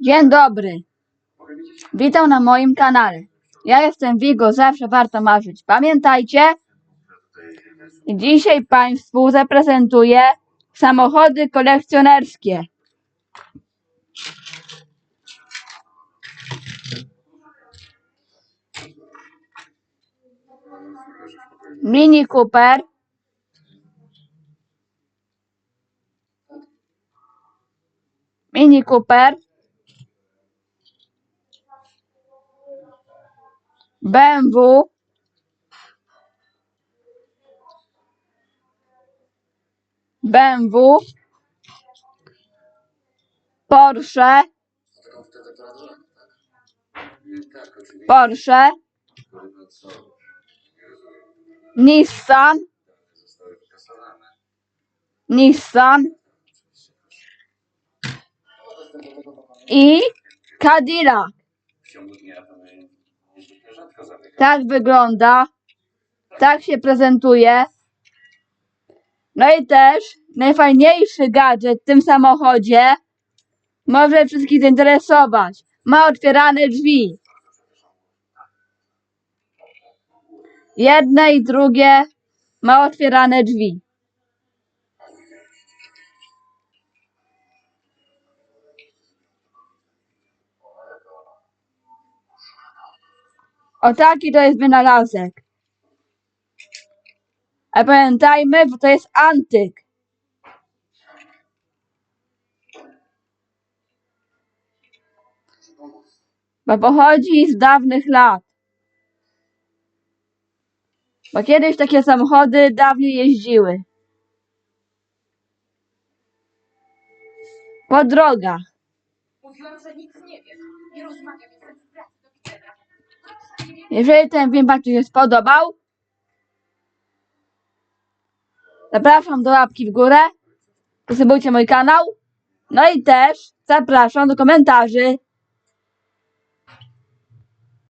Dzień dobry. Witam na moim kanale. Ja jestem Wigo, zawsze warto marzyć. Pamiętajcie, dzisiaj Państwu zaprezentuję samochody kolekcjonerskie. Mini Cooper. Mini Cooper. BMW. BMW. Porsche. Porsche. Nissan. Nissan. I Cadillac. W ciągu dnia Tak wygląda. Tak się prezentuje. No i też najfajniejszy gadżet w tym samochodzie może wszystkich zainteresować. Ma otwierane drzwi. Jedne i drugie ma otwierane drzwi. O taki to jest wynalazek. A pamiętajmy, że to jest antyk. Bo pochodzi z dawnych lat. Bo kiedyś takie samochody dawniej jeździły. Po drogach. Mówiłam, że nic nie wiem. Nie rozmawiam, jestem w pracy. Jeżeli ten film Państwu się spodobał, zapraszam do łapki w górę, subskrybujcie mój kanał, no i też zapraszam do komentarzy.